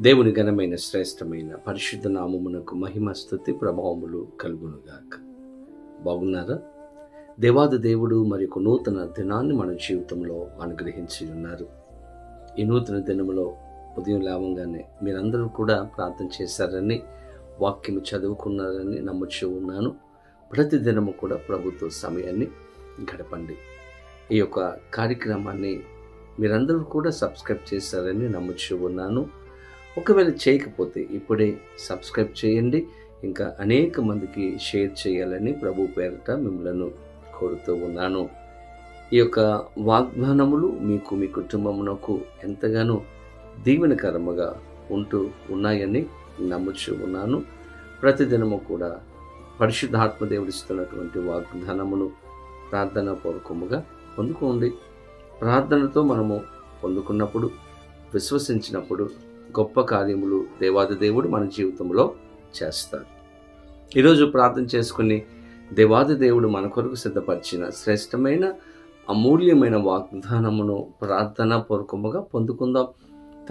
దేవుని ఘనమైన శ్రేష్టమైన పరిశుద్ధ నామమునకు మహిమ స్థుతి ప్రభావములు కలుగునుగాక. బాగున్నారా? దేవాది దేవుడు మరి ఒక నూతన దినాన్ని మన జీవితంలో అనుగ్రహించి ఉన్నారు. ఈ నూతన దినములో ఉదయం లేవంగానే మీరందరూ కూడా ప్రార్థన చేశారని వాక్యం చదువుకున్నారని నమ్ముచూ ఉన్నాను. ప్రతి దినము కూడా ప్రభుత్వ సమయాన్ని గడపండి. ఈ యొక్క కార్యక్రమాన్ని మీరందరూ కూడా సబ్స్క్రైబ్ చేశారని నమ్ముచూ ఉన్నాను. ఒకవేళ చేయకపోతే ఇప్పుడే సబ్స్క్రైబ్ చేయండి. ఇంకా అనేక మందికి షేర్ చేయాలని ప్రభు పేరట మిమ్మలను కోరుతూ ఉన్నాను. ఈ యొక్క వాగ్దానములు మీకు మీ కుటుంబమునకు ఎంతగానో దీవెనకరముగా ఉంటూ ఉన్నాయని నమ్ముచు ఉన్నాను. ప్రతిదినము కూడా పరిశుద్ధాత్మ దేవుడిస్తున్నటువంటి వాగ్దానమును ప్రార్థన పూర్వకముగా పొందుకోండి. ప్రార్థనతో మనము పొందుకున్నప్పుడు విశ్వసించినప్పుడు గొప్ప కార్యములు దేవాది దేవుడు మన జీవితంలో చేస్తారు ఈరోజు ప్రార్థన చేసుకుని దేవాది దేవుడు మన కొరకు సిద్ధపరిచిన శ్రేష్టమైన అమూల్యమైన వాగ్దానమును ప్రార్థన పూర్వకముగా పొందుకుందాం.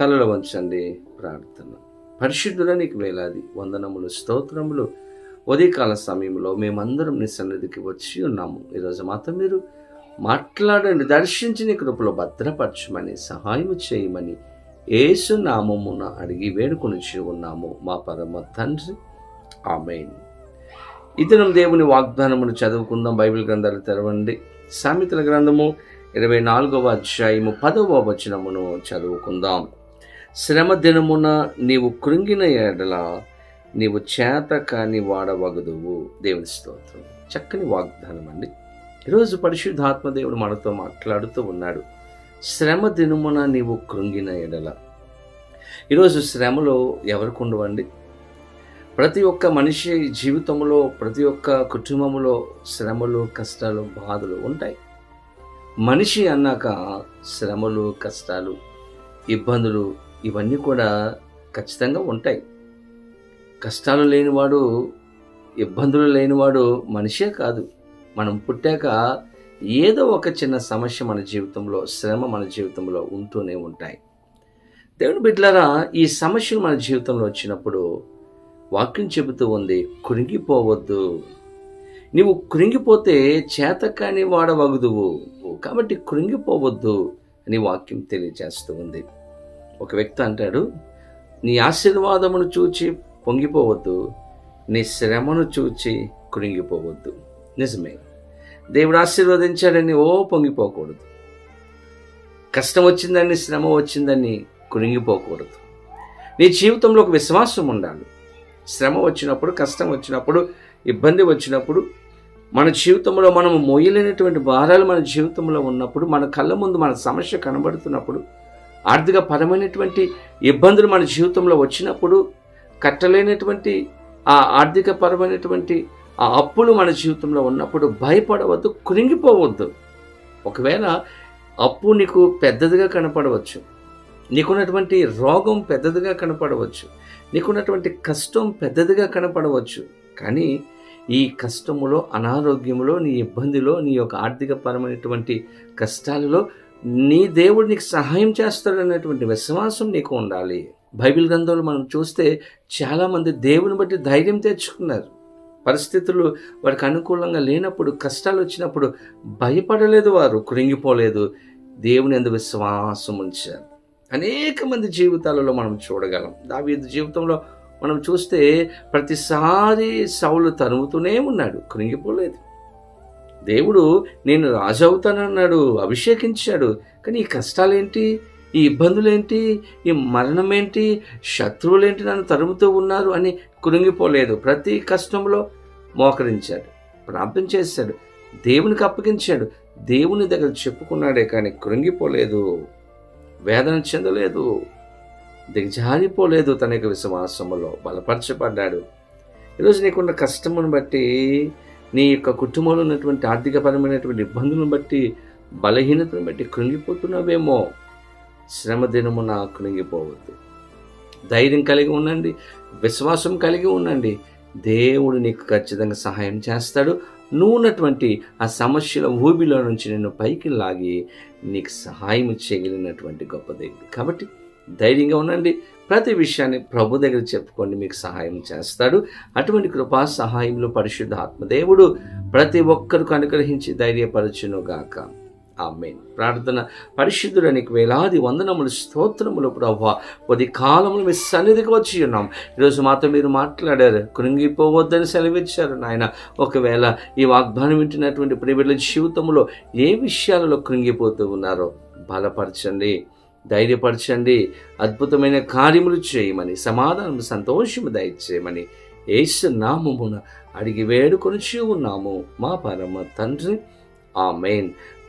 తలలో వంచండి ప్రార్థన. పరిశుద్ధుల నీకు వేలాది వందనములు స్తోత్రములు. ఉదయకాల సమయంలో మేమందరం నీ సన్నిధికి వచ్చి ఉన్నాము. ఈరోజు మాత్రం మీరు మాట్లాడండి దర్శించి నీ కృపలో భద్రపరచమని సహాయం చేయమని ఏసు నామమున అడిగి వేడుకొని ఉన్నాము మా పరమ తండ్రి. ఆమెన్. ఇతనం దేవుని వాగ్దానమును చదువుకుందాం బైబిల్ గ్రంథాలు తెరవండి. సామెతల గ్రంథము ఇరవై నాలుగవ అధ్యాయము పదవ వచనమును చదువుకుందాం. శ్రమ దినమున నీవు కృంగిన ఎడల నీవు చేత కాని వాడవగదువు. దేవుని స్తోత్రం. చక్కని వాగ్దానం అండి ఈరోజు పరిశుద్ధాత్మ దేవుడు మనతో మాట్లాడుతూ ఉన్నాడు. శ్రమ దినమున నీవు కృంగిన ఎడల. ఈరోజు శ్రమలో ఎవరికి ఉండవండి? ప్రతి ఒక్క మనిషి జీవితంలో ప్రతి ఒక్క కుటుంబంలో శ్రమలు కష్టాలు బాధలు ఉంటాయి. మనిషి అన్నాక శ్రమలు కష్టాలు ఇబ్బందులు ఇవన్నీ కూడా ఖచ్చితంగా ఉంటాయి. కష్టాలు లేనివాడు ఇబ్బందులు లేనివాడు మనిషే కాదు. మనం పుట్టాక ఏదో ఒక చిన్న సమస్య మన జీవితంలో శ్రమ మన జీవితంలో ఉంటూనే ఉంటాయి. దేవుని బిడ్డలారా ఈ సమస్యలు మన జీవితంలో వచ్చినప్పుడు వాక్యం చెబుతూ ఉంది కృంగిపోవద్దు. నీవు కృంగిపోతే చేతకాని వాడవగదువు. కాబట్టి కృంగిపోవద్దు అని వాక్యం తెలియజేస్తూ ఉంది. ఒక వ్యక్తి అంటాడు నీ ఆశీర్వాదమును చూచి పొంగిపోవద్దు. నీ శ్రమను చూచి కృంగిపోవద్దు. నిజమే. దేవుడు ఆశీర్వదించాడని ఓ పొంగిపోకూడదు. కష్టం వచ్చిందని శ్రమ వచ్చిందని కృంగిపోకూడదు నీ జీవితంలో ఒక విశ్వాసం ఉండాలి. శ్రమ వచ్చినప్పుడు కష్టం వచ్చినప్పుడు ఇబ్బంది వచ్చినప్పుడు మన జీవితంలో మనం మోయలేనటువంటి భారాలు మన జీవితంలో ఉన్నప్పుడు మన కళ్ళ ముందు మన సమస్య కనబడుతున్నప్పుడు ఆర్థిక పరమైనటువంటి ఇబ్బందులు మన జీవితంలో వచ్చినప్పుడు కట్టలేనటువంటి ఆ ఆర్థిక పరమైనటువంటి ఆ అప్పులు మన జీవితంలో ఉన్నప్పుడు భయపడవద్దు కృంగిపోవద్దు. ఒకవేళ అప్పు నీకు పెద్దదిగా కనపడవచ్చు నీకున్నటువంటి రోగం పెద్దదిగా కనపడవచ్చు నీకున్నటువంటి కష్టం పెద్దదిగా కనపడవచ్చు కానీ ఈ కష్టములో అనారోగ్యములో నీ ఇబ్బందిలో నీ యొక్క ఆర్థిక పరమైనటువంటి కష్టాలలో నీ దేవుడు నీకు సహాయం చేస్తాడనేటువంటి విశ్వాసం నీకు ఉండాలి. బైబిల్ గ్రంథంలో మనం చూస్తే చాలామంది దేవుని బట్టి ధైర్యం తెచ్చుకున్నారు. పరిస్థితులు వారికి అనుకూలంగా లేనప్పుడు కష్టాలు వచ్చినప్పుడు భయపడలేదు వారు కృంగిపోలేదు. దేవుని ఎందు విశ్వాసం ఉంచారు. అనేక మంది జీవితాలలో మనం చూడగలం. దావీదు జీవితంలో మనం చూస్తే ప్రతిసారి సౌలు తరుముతూనే ఉన్నాడు కృంగిపోలేదు. దేవుడు నేను రాజు అవుతానన్నాడు అభిషేకించాడు. కానీ ఈ కష్టాలేంటి? ఈ ఇబ్బందులేంటి? ఈ మరణం ఏంటి శత్రువులేంటి నన్ను తరుముతూ ఉన్నారు అని కృంగిపోలేదు ప్రతి కష్టంలో మోకరించాడు. ప్రార్థన చేశాడు. దేవునికి అప్పగించాడు. దేవుని దగ్గర చెప్పుకున్నాడే కానీ కృంగిపోలేదు వేదన చెందలేదు. దిగజారిపోలేదు తన యొక్క విశ్వాసములో. బలపరచబడ్డాడు. ఈరోజు నీకున్న కష్టమును బట్టి నీ యొక్క కుటుంబంలో ఉన్నటువంటి ఆర్థికపరమైనటువంటి ఇబ్బందులను బట్టి బలహీనతను బట్టి కృంగిపోతున్నావేమో శ్రమ దినమున కృంగిపోవద్దు. ధైర్యం కలిగి ఉండండి విశ్వాసం కలిగి ఉండండి. దేవుడు నీకు ఖచ్చితంగా సహాయం చేస్తాడు. నువ్వు ఉన్నటువంటి ఆ సమస్యల ఊబిలో నుంచి నిన్ను పైకి లాగి నీకు సహాయం చేయగలిగినటువంటి గొప్ప దేవుడు. కాబట్టి ధైర్యంగా ఉండండి. ప్రతి విషయాన్ని ప్రభు దగ్గర చెప్పుకోండి మీకు సహాయం చేస్తాడు. అటువంటి కృపా సహాయంలో పరిశుద్ధ ఆత్మదేవుడు ప్రతి ఒక్కరికి అనుగ్రహించి ధైర్యపరచును గాక ఆమెన్. ప్రార్థన పరిశుద్ధుడు నీకు వేలాది వందనములు స్తోత్రములు ప్రభు కొద్ది కాలములు మీ సన్నిధికి వచ్చి ఉన్నాం. ఈరోజు మాతో మీరు మాట్లాడారు. కృంగిపోవద్దని సెలవిచ్చారు నాయన. ఒకవేళ ఈ వాగ్దానం వింటున్నటువంటి ప్రియుల జీవితంలో ఏ విషయాలలో కృంగిపోతూ ఉన్నారో బలపరచండి ధైర్యపరచండి అద్భుతమైన కార్యములు చేయమని సమాధానం సంతోషము దయచేయమని ఏసు నామమున అడిగి వేడుకొని ఉన్నాము. మా పరమ తండ్రి. ఆ మెయిన్